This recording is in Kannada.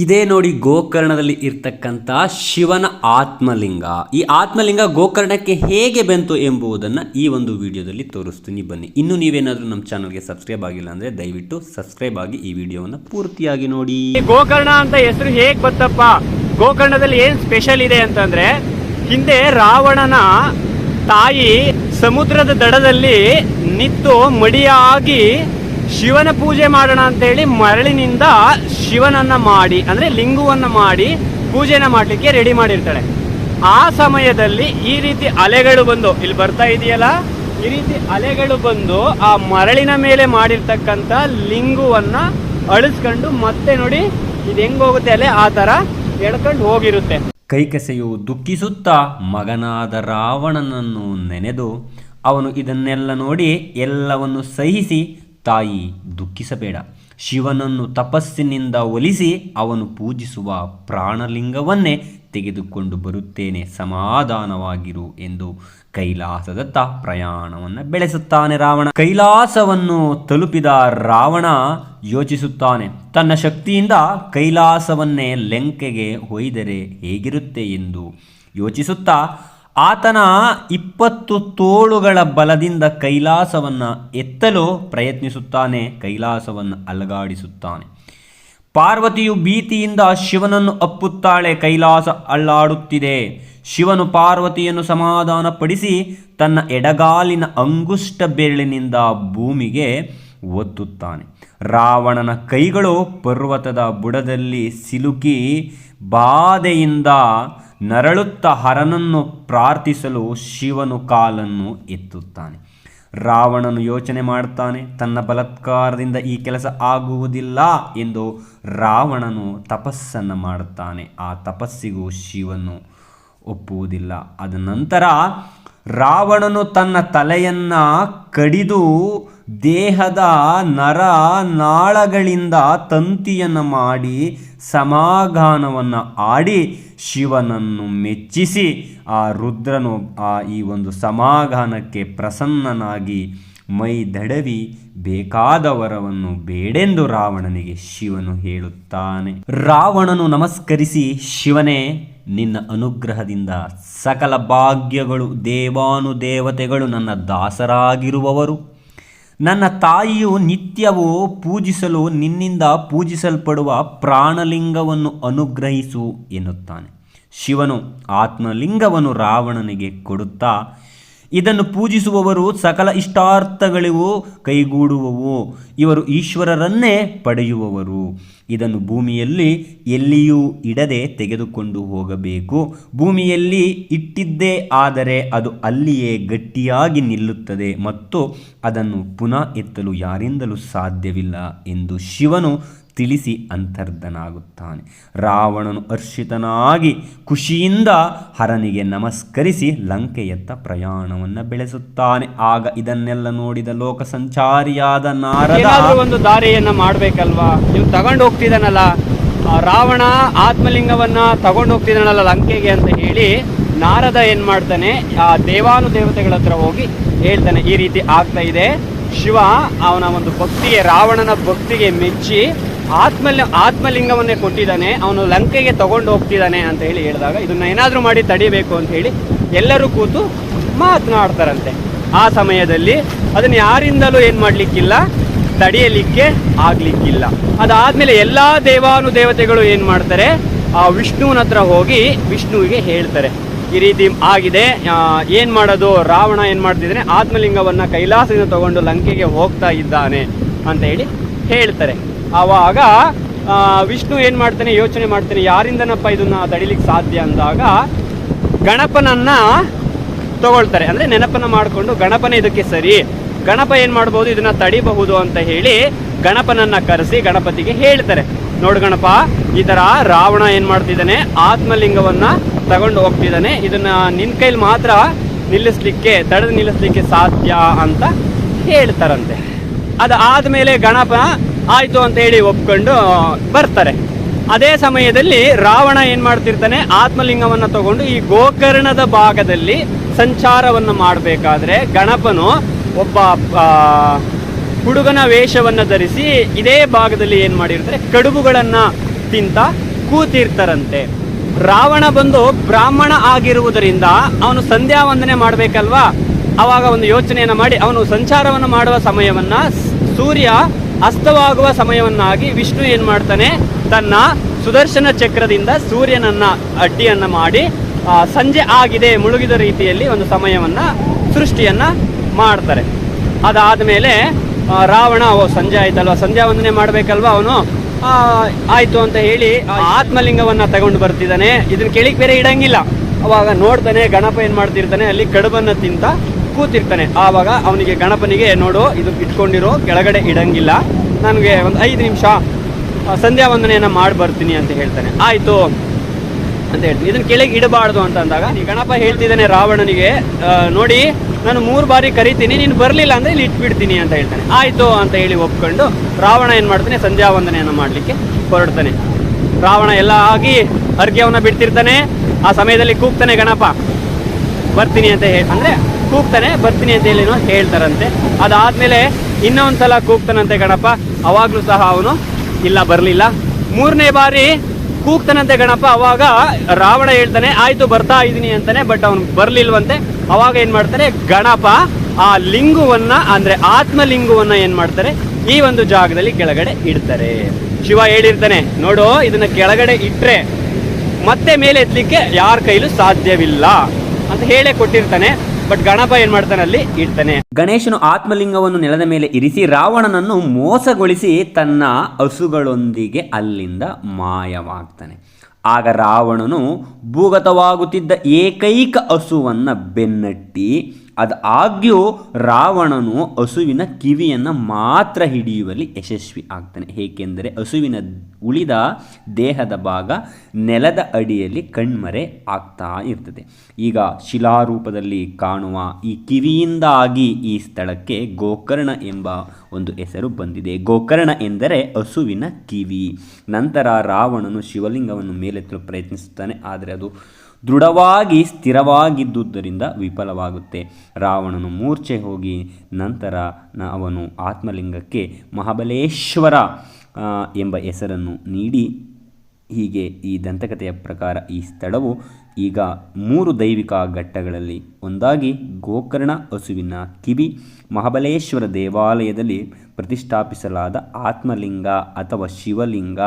ಇದೇ ನೋಡಿ ಗೋಕರ್ಣದಲ್ಲಿ ಇರ್ತಕ್ಕಂಥ ಶಿವನ ಆತ್ಮಲಿಂಗ. ಈ ಆತ್ಮಲಿಂಗ ಗೋಕರ್ಣಕ್ಕೆ ಹೇಗೆ ಬಂತು ಎಂಬುದನ್ನು ಈ ಒಂದು ವಿಡಿಯೋದಲ್ಲಿ ತೋರಿಸ್ತೀನಿ. ಬನ್ನಿ, ಇನ್ನು ನೀವೇನಾದರೂ ನಮ್ಮ ಚಾನಲ್ಗೆ ಸಬ್ಸ್ಕ್ರೈಬ್ ಆಗಿಲ್ಲ ಅಂದರೆ ದಯವಿಟ್ಟು ಸಬ್ಸ್ಕ್ರೈಬ್ ಆಗಿ ಈ ವಿಡಿಯೋವನ್ನು ಪೂರ್ತಿಯಾಗಿ ನೋಡಿ. ಗೋಕರ್ಣ ಅಂತ ಹೆಸರು ಹೇಗೆ ಬತ್ತಪ್ಪ ಗೋಕರ್ಣದಲ್ಲಿ ಏನು ಸ್ಪೆಷಲ್ ಇದೆ ಅಂತಂದರೆ, ಹಿಂದೆ ರಾವಣನ ತಾಯಿ ಸಮುದ್ರದ ದಡದಲ್ಲಿ ನಿತ್ತು ಮಡಿಯಾಗಿ ಶಿವನ ಪೂಜೆ ಮಾಡೋಣ ಅಂತ ಹೇಳಿ ಮರಳಿನಿಂದ ಶಿವನನ್ನ ಮಾಡಿ, ಅಂದ್ರೆ ಲಿಂಗುವನ್ನ ಮಾಡಿ ಪೂಜೆನ ಮಾಡ್ಲಿಕ್ಕೆ ರೆಡಿ ಮಾಡಿರ್ತಾಳೆ. ಆ ಸಮಯದಲ್ಲಿ ಈ ರೀತಿ ಅಲೆಗಳು ಬಂದು, ಇಲ್ಲಿ ಬರ್ತಾ ಇದೆಯಲ್ಲ? ಈ ರೀತಿ ಅಲೆಗಳು ಬಂದು ಆ ಮರಳಿನ ಮೇಲೆ ಮಾಡಿರ್ತಕ್ಕಂಥ ಲಿಂಗುವನ್ನ ಅಳಿಸ್ಕೊಂಡು ಮತ್ತೆ ನೋಡಿ ಇದು ಹೆಂಗ್ ಹೋಗುತ್ತೆ ಅಲೆ? ಆ ತರ ಎಳ್ಕೊಂಡು ಹೋಗಿರುತ್ತೆ. ಕೈಕಸೆಯು ದುಃಖಿಸುತ್ತಾ ಮಗನಾದ ರಾವಣನನ್ನು ನೆನೆದು ಅವನು ಇದನ್ನೆಲ್ಲ ನೋಡಿ ಎಲ್ಲವನ್ನು ಸಹಿಸಿ ತಾಯಿ ದುಃಖಿಸಬೇಡ. ಶಿವನನ್ನು ತಪಸ್ಸಿನಿಂದ ಒಲಿಸಿ ಅವನು ಪೂಜಿಸುವ ಪ್ರಾಣಲಿಂಗವನ್ನೇ ತೆಗೆದುಕೊಂಡು ಬರುತ್ತೇನೆ. ಸಮಾಧಾನವಾಗಿರು ಎಂದು ಕೈಲಾಸದತ್ತ ಪ್ರಯಾಣವನ್ನು ಬೆಳೆಸುತ್ತಾನೆ ರಾವಣ. ಕೈಲಾಸವನ್ನು ತಲುಪಿದ ರಾವಣ ಯೋಚಿಸುತ್ತಾನೆ. ತನ್ನ ಶಕ್ತಿಯಿಂದ ಕೈಲಾಸವನ್ನೇ ಲೆಂಕೆಗೆ ಒಯ್ದರೆ ಹೇಗಿರುತ್ತೆ ಎಂದು ಯೋಚಿಸುತ್ತಾ ಆತನ ಇಪ್ಪತ್ತು ತೋಳುಗಳ ಬಲದಿಂದ ಕೈಲಾಸವನ್ನು ಎತ್ತಲು ಪ್ರಯತ್ನಿಸುತ್ತಾನೆ, ಕೈಲಾಸವನ್ನು ಅಲಗಾಡಿಸುತ್ತಾನೆ. ಪಾರ್ವತಿಯು ಭೀತಿಯಿಂದ ಶಿವನನ್ನು ಅಪ್ಪುತ್ತಾಳೆ, ಕೈಲಾಸ ಅಳ್ಳಾಡುತ್ತಿದೆ ಶಿವನು ಪಾರ್ವತಿಯನ್ನು ಸಮಾಧಾನಪಡಿಸಿ ತನ್ನ ಎಡಗಾಲಿನ ಅಂಗುಷ್ಟ ಬೆರಳಿನಿಂದ ಭೂಮಿಗೆ ಒತ್ತುತ್ತಾನೆ. ರಾವಣನ ಕೈಗಳು ಪರ್ವತದ ಬುಡದಲ್ಲಿ ಸಿಲುಕಿ, ಬಾಧೆಯಿಂದ ನರಳುತ್ತ ಹರನನ್ನು ಪ್ರಾರ್ಥಿಸಲು ಶಿವನು ಕಾಲನ್ನು ಎತ್ತುತ್ತಾನೆ. ರಾವಣನು ಯೋಚನೆ ಮಾಡ್ತಾನೆ ತನ್ನ ಬಲತ್ಕಾರದಿಂದ ಈ ಕೆಲಸ ಆಗುವುದಿಲ್ಲ ಎಂದು ರಾವಣನು ತಪಸ್ಸನ್ನು ಮಾಡುತ್ತಾನೆ. ಆ ತಪಸ್ಸಿಗೂ ಶಿವನು ಒಪ್ಪುವುದಿಲ್ಲ. ಅದ ನಂತರ ರಾವಣನು ತನ್ನ ತಲೆಯನ್ನು ಕಡಿದು ದೇಹದ ನರ ನಾಳಗಳಿಂದ ತಂತಿಯನ್ನು ಮಾಡಿ ಸಮಾಧಾನವನ್ನು ಆಡಿ ಶಿವನನ್ನು ಮೆಚ್ಚಿಸಿ ಆ ರುದ್ರನು ಆ ಈ ಒಂದು ಸಮಾಗಾನಕ್ಕೆ ಪ್ರಸನ್ನನಾಗಿ ಮೈ ದಡವಿ ಬೇಕಾದ ವರವನ್ನು ಬೇಡೆಂದು ರಾವಣನಿಗೆ ಶಿವನು ಹೇಳುತ್ತಾನೆ. ರಾವಣನು ನಮಸ್ಕರಿಸಿ, ಶಿವನೇ, ನಿನ್ನ ಅನುಗ್ರಹದಿಂದ ಸಕಲ ಭಾಗ್ಯಗಳು, ದೇವಾನುದೇವತೆಗಳು ನನ್ನ ದಾಸರಾಗಿರುವವರು. ನನ್ನ ತಾಯಿಯು ನಿತ್ಯವೂ ಪೂಜಿಸಲು ನಿನ್ನಿಂದ ಪೂಜಿಸಲ್ಪಡುವ ಪ್ರಾಣಲಿಂಗವನ್ನು ಅನುಗ್ರಹಿಸು ಎನ್ನುತ್ತಾನೆ. ಶಿವನು ಆತ್ಮಲಿಂಗವನ್ನು ರಾವಣನಿಗೆ ಕೊಡುತ್ತಾ, ಇದನ್ನು ಪೂಜಿಸುವವರು ಸಕಲ ಇಷ್ಟಾರ್ಥಗಳಿಗೂ ಕೈಗೂಡುವವು. ಇವರು ಈಶ್ವರರನ್ನೇ ಪಡೆಯುವವರು. ಇದನ್ನು ಭೂಮಿಯಲ್ಲಿ ಎಲ್ಲಿಯೂ ಇಡದೆ ತೆಗೆದುಕೊಂಡು ಹೋಗಬೇಕು. ಭೂಮಿಯಲ್ಲಿ ಇಟ್ಟಿದ್ದೇ ಆದರೆ ಅದು ಅಲ್ಲಿಯೇ ಗಟ್ಟಿಯಾಗಿ ನಿಲ್ಲುತ್ತದೆ ಮತ್ತು ಅದನ್ನು ಪುನಃ ಎತ್ತಲು ಯಾರಿಂದಲೂ ಸಾಧ್ಯವಿಲ್ಲ ಎಂದು ಶಿವನು ತಿಳಿಸಿ ಅಂತರ್ಧನಾಗುತ್ತಾನೆ. ರಾವಣನು ಅರ್ಷಿತನಾಗಿ ಖುಷಿಯಿಂದ ಹರನಿಗೆ ನಮಸ್ಕರಿಸಿ ಲಂಕೆಯತ್ತ ಪ್ರಯಾಣವನ್ನು ಬೆಳೆಸುತ್ತಾನೆ. ಆಗ ಇದನ್ನೆಲ್ಲ ನೋಡಿದ ಲೋಕ ಸಂಚಾರಿಯಾದ ನಾರದ ಒಂದು ದಾರಿಯನ್ನು ಮಾಡಬೇಕಲ್ವಾ? ನೀವು ತಗೊಂಡು ಹೋಗ್ತಿದ್ದಾನಲ್ಲ ರಾವಣ ಆತ್ಮಲಿಂಗವನ್ನ ತಗೊಂಡು ಹೋಗ್ತಿದ್ದಾನಲ್ಲ ಲಂಕೆಗೆ ಅಂತ ಹೇಳಿ ನಾರದ ಏನು ಮಾಡ್ತಾನೆ? ಆ ದೇವಾನು ದೇವತೆಗಳ ಹತ್ರ ಹೋಗಿ ಹೇಳ್ತಾನೆ, ಈ ರೀತಿ ಆಗ್ತಾ ಇದೆ. ಶಿವ ಅವನ ಒಂದು ಭಕ್ತಿಗೆ, ರಾವಣನ ಭಕ್ತಿಗೆ ಮೆಚ್ಚಿ ಆತ್ಮಲಿ, ಆತ್ಮಲಿಂಗವನ್ನೇ ಕೊಟ್ಟಿದ್ದಾನೆ, ಅವನು ಲಂಕೆಗೆ ತಗೊಂಡು ಹೋಗ್ತಿದ್ದಾನೆ ಅಂತ ಹೇಳಿ ಹೇಳಿದಾಗ ಇದನ್ನ ಏನಾದರೂ ಮಾಡಿ ತಡಿಬೇಕು ಅಂತ ಹೇಳಿ ಎಲ್ಲರೂ ಕೂತು ಮಾತನಾಡ್ತಾರಂತೆ. ಆ ಸಮಯದಲ್ಲಿ ಅದನ್ನ ಯಾರಿಂದಲೂ ಏನು ಮಾಡ್ಲಿಕ್ಕಿಲ್ಲ? ತಡೆಯಲಿಕ್ಕೆ ಆಗ್ಲಿಕ್ಕಿಲ್ಲ. ಅದಾದ್ಮೇಲೆ ಎಲ್ಲಾ ದೇವಾನು ದೇವತೆಗಳು ಏನ್ ಮಾಡ್ತಾರೆ? ಆ ವಿಷ್ಣುವಿನ ಹತ್ರ ಹೋಗಿ ವಿಷ್ಣುವಿಗೆ ಹೇಳ್ತಾರೆ. ಈ ರೀತಿ ಆಗಿದೆ. ಏನ್ ಮಾಡೋದು? ರಾವಣ ಏನ್ ಮಾಡ್ತಿದ್ರೆ ಆತ್ಮಲಿಂಗವನ್ನ ಕೈಲಾಸದಿಂದ ತಗೊಂಡು ಲಂಕೆಗೆ ಹೋಗ್ತಾ ಇದ್ದಾನೆ ಅಂತ ಹೇಳಿ ಹೇಳ್ತಾರೆ. ಆವಾಗ ವಿಷ್ಣು ಏನ್ ಮಾಡ್ತಾನೆ? ಯೋಚನೆ ಮಾಡ್ತಾನೆ, ಯಾರಿಂದನಪ್ಪ ಇದನ್ನ ತಡಿಲಿಕ್ಕೆ ಸಾಧ್ಯ ಅಂದಾಗ ಗಣಪನನ್ನ ತಗೊಳ್ತಾರೆ. ಅಂದ್ರೆ ನೆನಪನ್ನ ಮಾಡಿಕೊಂಡು ಗಣಪನ ಇದಕ್ಕೆ ಸರಿ. ಗಣಪ ಏನು ಮಾಡ್ಬೋದು? ಇದನ್ನ ತಡಿಬಹುದು ಅಂತ ಹೇಳಿ ಗಣಪನನ್ನ ಕರೆಸಿ ಗಣಪತಿಗೆ ಹೇಳ್ತಾರೆ. ನೋಡು ಗಣಪ, ಈ ತರ ರಾವಣ ಏನ್ ಮಾಡ್ತಿದ್ದಾನೆ? ಆತ್ಮಲಿಂಗವನ್ನ ತಗೊಂಡು ಹೋಗ್ತಿದ್ದಾನೆ. ಇದನ್ನ ನಿನ್ ಕೈಲಿ ಮಾತ್ರ ನಿಲ್ಲಿಸ್ಲಿಕ್ಕೆ, ತಡೆದು ನಿಲ್ಲಿಸ್ಲಿಕ್ಕೆ ಸಾಧ್ಯ ಅಂತ ಹೇಳ್ತಾರಂತೆ. ಅದಾದ್ಮೇಲೆ ಗಣಪ ಆಯ್ತು ಅಂತ ಹೇಳಿ ಒಪ್ಕೊಂಡು ಬರ್ತಾರೆ. ಅದೇ ಸಮಯದಲ್ಲಿ ರಾವಣ ಏನ್ ಮಾಡ್ತಿರ್ತಾನೆ? ಆತ್ಮಲಿಂಗವನ್ನ ತಗೊಂಡು ಈ ಗೋಕರ್ಣದ ಭಾಗದಲ್ಲಿ ಸಂಚಾರವನ್ನ ಮಾಡಬೇಕಾದ್ರೆ ಗಣಪನು ಒಬ್ಬ ಹುಡುಗನ ವೇಷವನ್ನು ಧರಿಸಿ ಇದೇ ಭಾಗದಲ್ಲಿ ಏನು ಮಾಡಿರ್ತಾರೆ? ಕಡುಬುಗಳನ್ನು ತಿಂತ ಕೂತಿರ್ತಾರಂತೆ. ರಾವಣ ಬಂದು ಬ್ರಾಹ್ಮಣ ಆಗಿರುವುದರಿಂದ ಅವನು ಸಂಧ್ಯಾ ವಂದನೆ ಮಾಡಬೇಕಲ್ವಾ? ಅವಾಗ ಒಂದು ಯೋಚನೆಯನ್ನು ಮಾಡಿ, ಅವನು ಸಂಚಾರವನ್ನು ಮಾಡುವ ಸಮಯವನ್ನ, ಸೂರ್ಯ ಅಸ್ತವಾಗುವ ಸಮಯವನ್ನಾಗಿ ವಿಷ್ಣು ಏನು ಮಾಡ್ತಾನೆ? ತನ್ನ ಸುದರ್ಶನ ಚಕ್ರದಿಂದ ಸೂರ್ಯನನ್ನ, ಅಡ್ಡಿಯನ್ನು ಮಾಡಿ ಸಂಜೆ ಆಗಿದೆ ಮುಳುಗಿದ ರೀತಿಯಲ್ಲಿ ಒಂದು ಸಮಯವನ್ನ, ಸೃಷ್ಟಿಯನ್ನ ಮಾಡ್ತಾರೆ. ಅದಾದ ಮೇಲೆ ರಾವಣ, ಓ, ಸಂಜೆ ಆಯ್ತಲ್ವ? ಸಂಧ್ಯಾ ವಂದನೆ ಮಾಡ್ಬೇಕಲ್ವಾ ಅವನು? ಆಯ್ತು ಅಂತ ಹೇಳಿ ಆತ್ಮಲಿಂಗವನ್ನ ತಗೊಂಡು ಬರ್ತಿದ್ದಾನೆ. ಇದನ್ನ ಕೇಳಿಕ್ ಬೇರೆ ಇಡಂಗಿಲ್ಲ. ಅವಾಗ ನೋಡ್ತಾನೆ, ಗಣಪ ಏನ್ ಮಾಡ್ತಿರ್ತಾನೆ, ಅಲ್ಲಿ ಕಡುಬನ್ನ ತಿಂತ ಕೂತಿರ್ತಾನೆ. ಆವಾಗ ಅವನಿಗೆ ಗಣಪನಿಗೆ, ನೋಡು, ಇದು ಇಟ್ಕೊಂಡಿರೋ ಕೆಳಗಡೆ ಇಡಂಗಿಲ್ಲ. ನನಗೆ ಒಂದು ಐದು ನಿಮಿಷ ಸಂಧ್ಯಾ ವಂದನೆಯನ್ನ ಮಾಡಿ ಬರ್ತೀನಿ ಅಂತ ಹೇಳ್ತಾನೆ. ಆಯ್ತು ಅಂತ ಹೇಳ್ತೀನಿ. ಇದನ್ನ ಕೆಳಗೆ ಇಡಬಾರ್ದು ಅಂತ ಅಂದಾಗ ಗಣಪ ಹೇಳ್ತಿದ್ದಾನೆ ರಾವಣನಿಗೆ ನೋಡಿ ನಾನು ಮೂರು ಬಾರಿ ಕರಿತೀನಿ, ನೀನು ಬರಲಿಲ್ಲ ಅಂದರೆ ಇಲ್ಲಿ ಇಟ್ಬಿಡ್ತೀನಿ ಅಂತ ಹೇಳ್ತಾನೆ. ಆಯಿತು ಅಂತ ಹೇಳಿ ಒಪ್ಕೊಂಡು ರಾವಣ ಏನು ಮಾಡ್ತಾನೆ ಸಂಧ್ಯಾ ವಂದನೆಯನ್ನು ಮಾಡಲಿಕ್ಕೆ ಹೊರಡ್ತಾನೆ. ರಾವಣ ಎಲ್ಲ ಆಗಿ ಅರ್ಘ್ಯವನ್ನು ಬಿಡ್ತಿರ್ತಾನೆ. ಆ ಸಮಯದಲ್ಲಿ ಕೂಗ್ತಾನೆ, ಗಣಪ. ಬರ್ತೀನಿ ಅಂತ ಹೇಳಿ ಅಂದರೆ ಕೂಗ್ತಾನೆ, ಬರ್ತೀನಿ ಅಂತ ಹೇಳಿ ಹೇಳ್ತಾರಂತೆ. ಇನ್ನೊಂದು ಸಲ ಕೂಗ್ತಾನಂತೆ ಗಣಪ. ಅವಾಗಲೂ ಸಹ ಅವನು ಇಲ್ಲ, ಬರಲಿಲ್ಲ. ಮೂರನೇ ಬಾರಿ ಕೂಗ್ತಾನಂತೆ ಗಣಪ. ಅವಾಗ ರಾವಣ ಹೇಳ್ತಾನೆ, ಆಯಿತು, ಬರ್ತಾ ಇದ್ದೀನಿ ಅಂತಾನೆ ಬಟ್ ಅವನು ಬರ್ಲಿಲ್ವಂತೆ. ಅವಾಗ ಏನ್ ಮಾಡ್ತಾರೆ? ಗಣಪ ಆ ಲಿಂಗುವನ್ನ, ಅಂದ್ರೆ ಆತ್ಮಲಿಂಗುವನ್ನ ಏನ್ ಮಾಡ್ತಾರೆ? ಈ ಒಂದು ಜಾಗದಲ್ಲಿ ಕೆಳಗಡೆ ಇಡ್ತಾರೆ. ಶಿವ ಹೇಳಿರ್ತಾನೆ, ನೋಡು, ಇದನ್ನ ಕೆಳಗಡೆ ಇಟ್ರೆ ಮತ್ತೆ ಮೇಲೆ ಎತ್ತಲಿಕ್ಕೆ ಯಾರ ಕೈಲೂ ಸಾಧ್ಯವಿಲ್ಲ ಅಂತ ಹೇಳೇ ಕೊಟ್ಟಿರ್ತಾನೆ. ಬಟ್ ಗಣಪ ಏನ್ ಮಾಡ್ತಾನೆ ಅಲ್ಲಿ? ಇಡ್ತಾನೆ. ಗಣೇಶನು ಆತ್ಮಲಿಂಗವನ್ನು ನೆಲದ ಮೇಲೆ ಇರಿಸಿ ರಾವಣನನ್ನು ಮೋಸಗೊಳಿಸಿ ತನ್ನ ಹಸುಗಳೊಂದಿಗೆ ಅಲ್ಲಿಂದ ಮಾಯವಾಗ್ತಾನೆ. ಆಗ ರಾವಣನು ಭೂಗತವಾಗುತ್ತಿದ್ದ ಏಕೈಕ ಹಸುವನ್ನು ಬೆನ್ನಟ್ಟಿ ಅದಾಗ್ಯೂ ರಾವಣನು ಹಸುವಿನ ಕಿವಿಯನ್ನು ಮಾತ್ರ ಹಿಡಿಯುವಲ್ಲಿ ಯಶಸ್ವಿ ಆಗ್ತಾನೆ. ಏಕೆಂದರೆ ಹಸುವಿನ ಉಳಿದ ದೇಹದ ಭಾಗ ನೆಲದ ಅಡಿಯಲ್ಲಿ ಕಣ್ಮರೆ ಆಗ್ತಾ ಇರ್ತದೆ. ಈಗ ಶಿಲಾರೂಪದಲ್ಲಿ ಕಾಣುವ ಈ ಕಿವಿಯಿಂದಾಗಿ ಈ ಸ್ಥಳಕ್ಕೆ ಗೋಕರ್ಣ ಎಂಬ ಒಂದು ಹೆಸರು ಬಂದಿದೆ. ಗೋಕರ್ಣ ಎಂದರೆ ಹಸುವಿನ ಕಿವಿ. ನಂತರ ರಾವಣನು ಶಿವಲಿಂಗವನ್ನು ಮೇಲೆತ್ತಲು ಪ್ರಯತ್ನಿಸುತ್ತಾನೆ. ಆದರೆ ಅದು ದೃಢವಾಗಿ ಸ್ಥಿರವಾಗಿದ್ದುದರಿಂದ ವಿಫಲವಾಗುತ್ತೆ. ರಾವಣನು ಮೂರ್ಛೆ ಹೋಗಿ ನಂತರ ಅವನು ಆತ್ಮಲಿಂಗಕ್ಕೆ ಮಹಾಬಲೇಶ್ವರ ಎಂಬ ಹೆಸರನ್ನು ನೀಡಿ. ಹೀಗೆ ಈ ದಂತಕಥೆಯ ಪ್ರಕಾರ ಈ ಸ್ಥಳವು ಈಗ ಮೂರು ದೈವಿಕ ಘಟ್ಟಗಳಲ್ಲಿ ಒಂದಾಗಿ ಗೋಕರ್ಣ ಹಸುವಿನ ಕಿವಿ, ಮಹಾಬಲೇಶ್ವರ ದೇವಾಲಯದಲ್ಲಿ ಪ್ರತಿಷ್ಠಾಪಿಸಲಾದ ಆತ್ಮಲಿಂಗ ಅಥವಾ ಶಿವಲಿಂಗ